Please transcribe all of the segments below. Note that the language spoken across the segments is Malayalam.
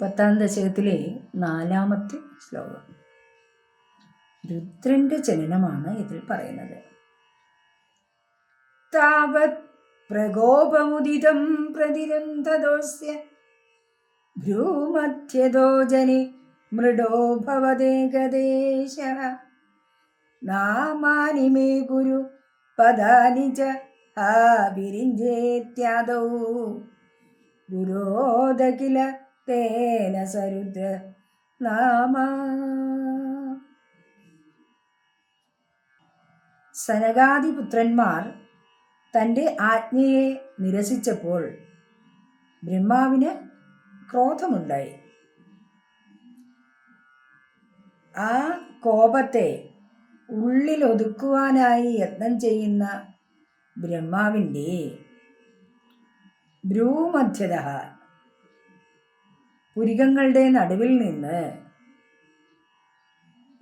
പത്താം ദശകത്തിലെ നാലാമത്തെ ശ്ലോകം. രുദ്രന്റെ ജനനമാണ് ഇതിൽ പറയുന്നത്. താവത് പ്രകോപമുദിതം പ്രതിരന്ധദോസ്യ ഭ്രൂമധ്യദോജനി മൃഡോ ഭവദേകദേശ നാമാനി മേ ഗുരു പദാനി ച ആ വിരിഞ്ചേത്യാദൗ. തേന സരുദ്ര നാമ. സനകാദിപുത്രന്മാർ തന്റെ ആജ്ഞയെ നിരസിച്ചപ്പോൾ ബ്രഹ്മാവിന് ക്രോധമുണ്ടായി. ആ കോപത്തെ ഉള്ളിലൊതുക്കുവാനായി യത്നം ചെയ്യുന്ന ബ്രഹ്മാവിന്റെ ഭ്രൂമധ്യത പുരികങ്ങളുടെ നടുവിൽ നിന്ന്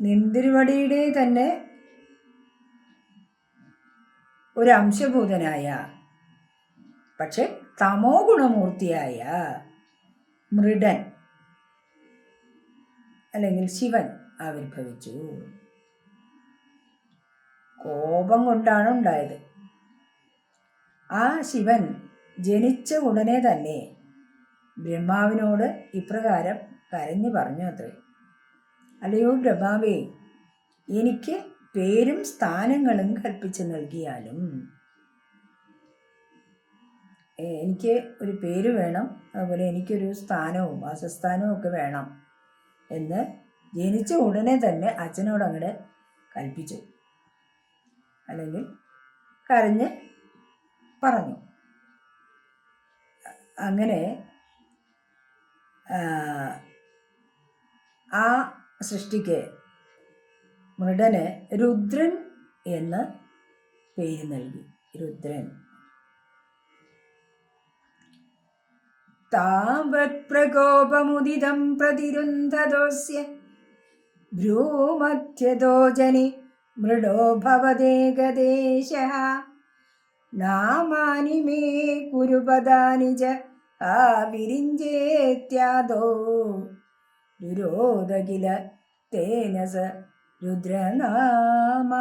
നിന്തിരുവടിയുടെ തന്നെ ഒരു അംശഭൂതനായ പക്ഷെ തമോ ഗുണമൂർത്തിയായ മൃഡൻ അല്ലെങ്കിൽ ശിവൻ ആവിർഭവിച്ചു. കോപം കൊണ്ടാണ് ഉണ്ടായത്. ആ ശിവൻ ജനിച്ച ഉടനെ തന്നെ ബ്രഹ്മാവിനോട് ഇപ്രകാരം കരഞ്ഞു പറഞ്ഞു അത്രേ. അല്ലയോ ബ്രഹ്മാവേ എനിക്ക് പേരും സ്ഥാനങ്ങളും കൽപ്പിച്ച് നൽകിയാലും? എനിക്ക് ഒരു പേര് വേണം. അതുപോലെ എനിക്കൊരു സ്ഥാനവും വാസസ്ഥാനവും ഒക്കെ വേണം എന്ന് ജനിച്ച ഉടനെ തന്നെ അച്ഛനോട് അങ്ങോട്ട് കൽപ്പിച്ചു. അല്ലെങ്കിൽ കരഞ്ഞ് പറഞ്ഞു. അങ്ങനെ ആ, സൃഷ്ടിക്ക് മൃഡന് രുദ്രൻ എന്ന് പേര് നൽകി. രുദ്രൻ. താവത് പ്രകോപമുദിതം പ്രതിരുന്ധദോസ്യ ഭ്രൂമധ്യതോ ജനി മൃഡോ ഭവദേകദേശ നാമാനി മേ കുരുപദാനി ആവിരിഞ്ചേത്യാദോ ദുരോധകില തേനസ രുദ്രനാമ.